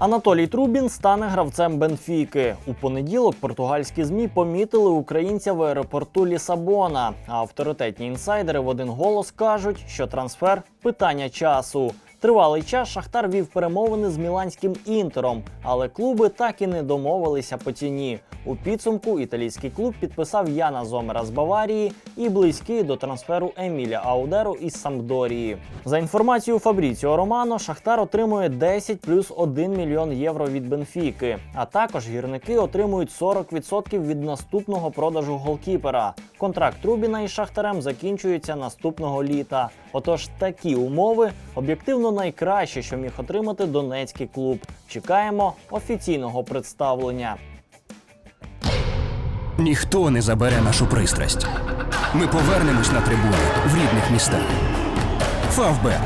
Анатолій Трубін стане гравцем Бенфіки. У понеділок португальські змі помітили українця в аеропорту Лісабона. А авторитетні інсайдери в один голос кажуть, що трансфер питання часу. Тривалий час Шахтар вів перемовини з міланським інтером, але клуби так і не домовилися по ціні. У підсумку італійський клуб підписав Яна Зомера з Баварії і близький до трансферу Еміля Аудеру із Самдорії. За інформацією Фабріціо Романо, Шахтар отримує 10 плюс 1 мільйон євро від Бенфіки. А також гірники отримують 40% від наступного продажу голкіпера. Контракт Рубіна із Шахтарем закінчується наступного літа. Отож, такі умови об'єктивно найкраще, що міг отримати донецький клуб. Чекаємо офіційного представлення. Ніхто не забере нашу пристрасть. Ми повернемось на трибуни в рідних містах. Фавбет.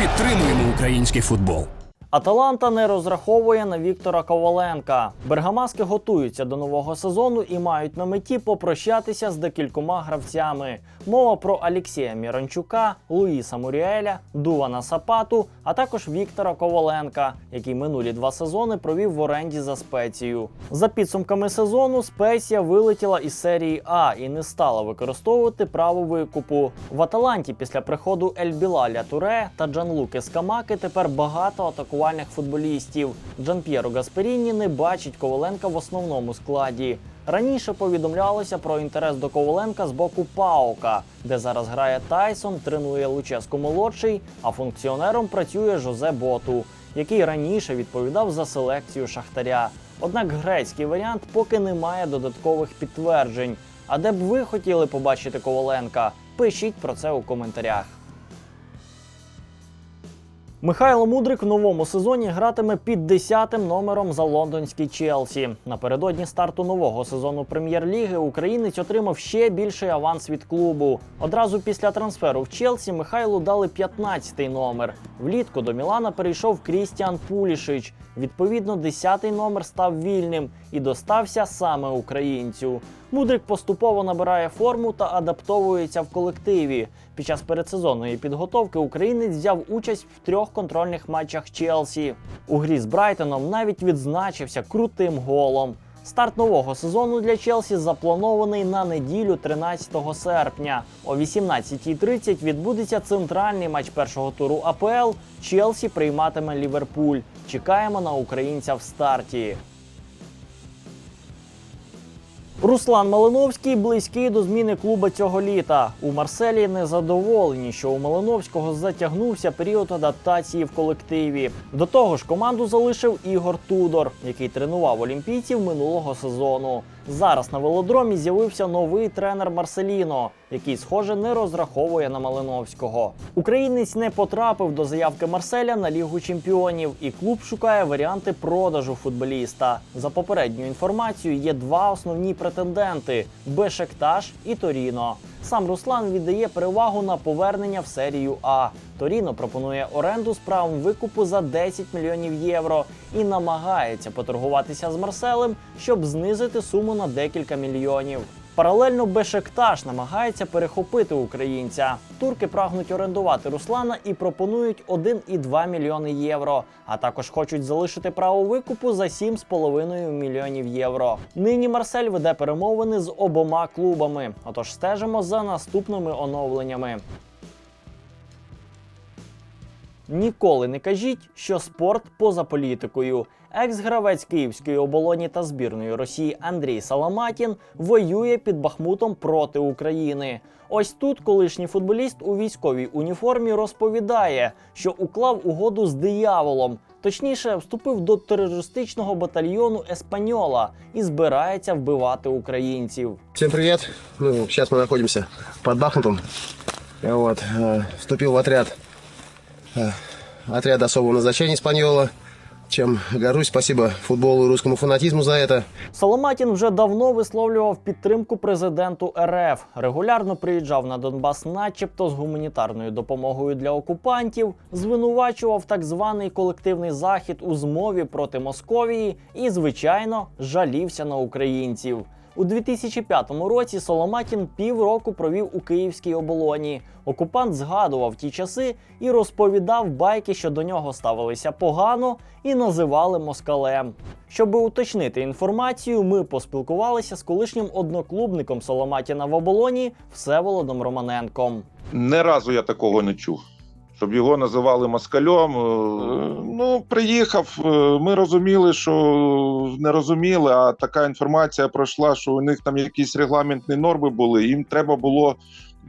Підтримуємо український футбол. Аталанта не розраховує на Віктора Коваленка. Бергамаски готуються до нового сезону і мають на меті попрощатися з декількома гравцями. Мова про Алексія Міранчука, Луїса Муріеля, Дувана Сапату, а також Віктора Коваленка, який минулі два сезони провів в оренді за спецію. За підсумками сезону спеція вилетіла із серії А і не стала використовувати право викупу. В Аталанті після приходу Ель Білаля Туре та Джанлуки Скамаки тепер багато атакувальних футболістів. Джанп'єро Гасперіні не бачить Коваленка в основному складі. Раніше повідомлялося про інтерес до Коваленка з боку Паука, де зараз грає Тайсон, тренує Луческо молодший, а функціонером працює Жозе Боту, який раніше відповідав за селекцію Шахтаря. Однак грецький варіант поки не має додаткових підтверджень. А де б ви хотіли побачити Коваленка? Пишіть про це у коментарях. Михайло Мудрик в новому сезоні гратиме під 10-тим номером за лондонський Челсі. Напередодні старту нового сезону прем'єр-ліги українець отримав ще більший аванс від клубу. Одразу після трансферу в Челсі Михайлу дали 15-й номер. Влітку до Мілана перейшов Крістіан Пулішич. Відповідно, 10-й номер став вільним і достався саме українцю. Мудрик поступово набирає форму та адаптовується в колективі. Під час передсезонної підготовки українець взяв участь в трьох контрольних матчах Челсі. У грі з Брайтоном навіть відзначився крутим голом. Старт нового сезону для Челсі запланований на неділю 13 серпня. О 18.30 відбудеться центральний матч першого туру АПЛ. Челсі прийматиме Ліверпуль. Чекаємо на українця в старті. Руслан Малиновський близький до зміни клуба цього літа. У Марселі незадоволені, що у Малиновського затягнувся період адаптації в колективі. До того ж, команду залишив Ігор Тудор, який тренував олімпійців минулого сезону. Зараз на велодромі з'явився новий тренер Марселіно, який, схоже, не розраховує на Малиновського. Українець не потрапив до заявки Марселя на Лігу чемпіонів, і клуб шукає варіанти продажу футболіста. За попередньою інформацією, є два основні претенденти: Бешекташ і Торіно. Сам Руслан віддає перевагу на повернення в серію А. Торіно пропонує оренду з правом викупу за 10 мільйонів євро і намагається поторгуватися з Марселем, щоб знизити суму на декілька мільйонів. Паралельно Бешекташ намагається перехопити українця. Турки прагнуть орендувати Руслана і пропонують 1,2 мільйони євро, а також хочуть залишити право викупу за 7,5 мільйонів євро. Нині Марсель веде перемовини з обома клубами. Отож стежимо за наступними оновленнями. Ніколи не кажіть, що спорт поза політикою. Екс-гравець Київської оболоні та збірної Росії Андрій Саламатін воює під Бахмутом проти України. Ось тут колишній футболіст у військовій уніформі розповідає, що уклав угоду з дияволом. Точніше, вступив до терористичного батальйону Еспаньола і збирається вбивати українців. Всем привет. Ну, сейчас мы находимся под Бахмутом. Я Вот, э, вступил в отряд э, отряд особого назначения Испаньола. Чем горжусь, спасибо футболу и русскому фанатизму за это. Соломатін вже давно висловлював підтримку президенту РФ. Регулярно приїжджав на Донбас, начебто з гуманітарною допомогою для окупантів, звинувачував так званий колективний захід у змові проти Московії і, звичайно, жалівся на українців. У 2005 році Соломатін півроку провів у київській оболоні. Окупант згадував ті часи і розповідав байки, що до нього ставилися погано і називали москалем. Щоби уточнити інформацію, ми поспілкувалися з колишнім одноклубником Соломатіна в оболоні Всеволодом Романенком. Не разу я такого не чув. Щоб його називали москальом. Е, Ну, приїхав. е, Ми розуміли, що не розуміли, а така інформація пройшла, що у них там якісь регламентні норми були. Їм треба було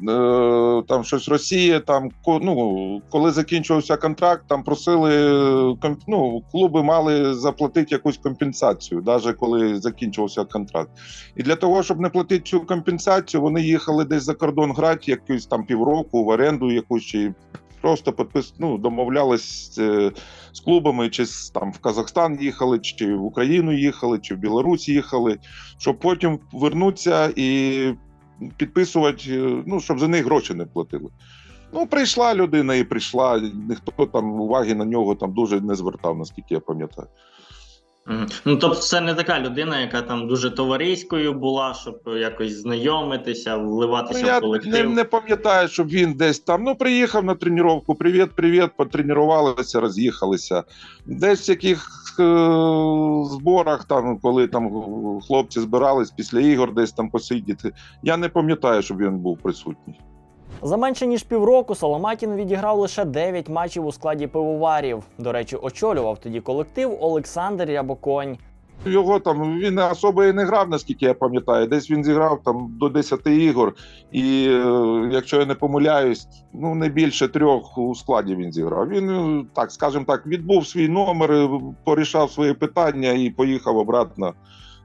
е, там щось Росія. Там ну, коли закінчувався контракт, там просили ну, клуби мали заплатити якусь компенсацію, навіть коли закінчувався контракт. І для того, щоб не платити цю компенсацію, вони їхали десь за кордон грати якусь там півроку в оренду якусь чи просто підпис, ну, домовлялись е, з клубами, чи там в Казахстан їхали, чи в Україну їхали, чи в Білорусь їхали, щоб потім вернутися і підписувати, е, ну, щоб за них гроші не платили. Ну, прийшла людина і прийшла. Ніхто там уваги на нього там дуже не звертав, наскільки я пам'ятаю. Ну, тобто, це не така людина, яка там дуже товариською була, щоб якось знайомитися, вливатися Ну, я в колектив. не, не пам'ятаю, щоб він десь там. Ну, приїхав на тренування, привіт, привіт, потренувалися, роз'їхалися. Десь в яких е, зборах, там, коли там хлопці збирались після ігор, десь там посидіти. Я не пам'ятаю, щоб він був присутній. За менше ніж півроку Соломатін відіграв лише 9 матчів у складі пивоварів. До речі, очолював тоді колектив Олександр Рябоконь. Його там він особо і не грав, наскільки я пам'ятаю. Десь він зіграв там до 10 ігор, і е, якщо я не помиляюсь, ну не більше трьох у складі він зіграв. Він е, так, скажімо так, відбув свій номер, е, порішав свої питання і поїхав обратно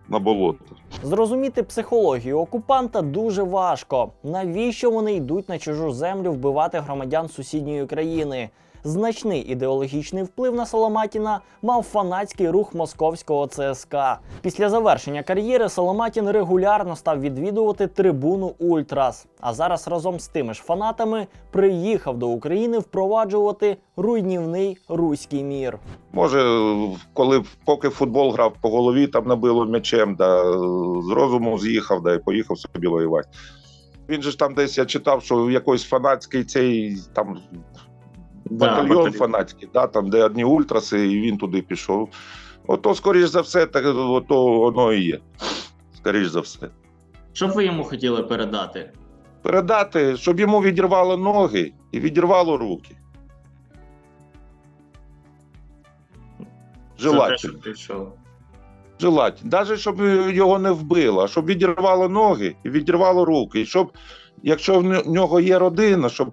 на болото. Зрозуміти психологію окупанта дуже важко. Навіщо вони йдуть на чужу землю вбивати громадян сусідньої країни? Значний ідеологічний вплив на Соломатіна мав фанатський рух московського ЦСКА. Після завершення кар'єри Соломатін регулярно став відвідувати трибуну Ультрас. А зараз разом з тими ж фанатами приїхав до України впроваджувати руйнівний руський мір. Може, коли поки футбол грав по голові, там набило м'ячем, да, з розуму з'їхав, да, і поїхав собі воювати. Він же ж там десь я читав, що якийсь фанатський цей там батальйон батальйон. фанатський, да, там, де одні ультраси, і він туди пішов. Ото, скоріш за все, так ото воно і є. Скоріш за все. Що б ви йому хотіли передати? Передати, щоб йому відірвало ноги і відірвало руки. Те, Желательно. що. Желательно. Навіть щоб його не вбило, щоб відірвало ноги і відірвало руки. І щоб, якщо в нього є родина, щоб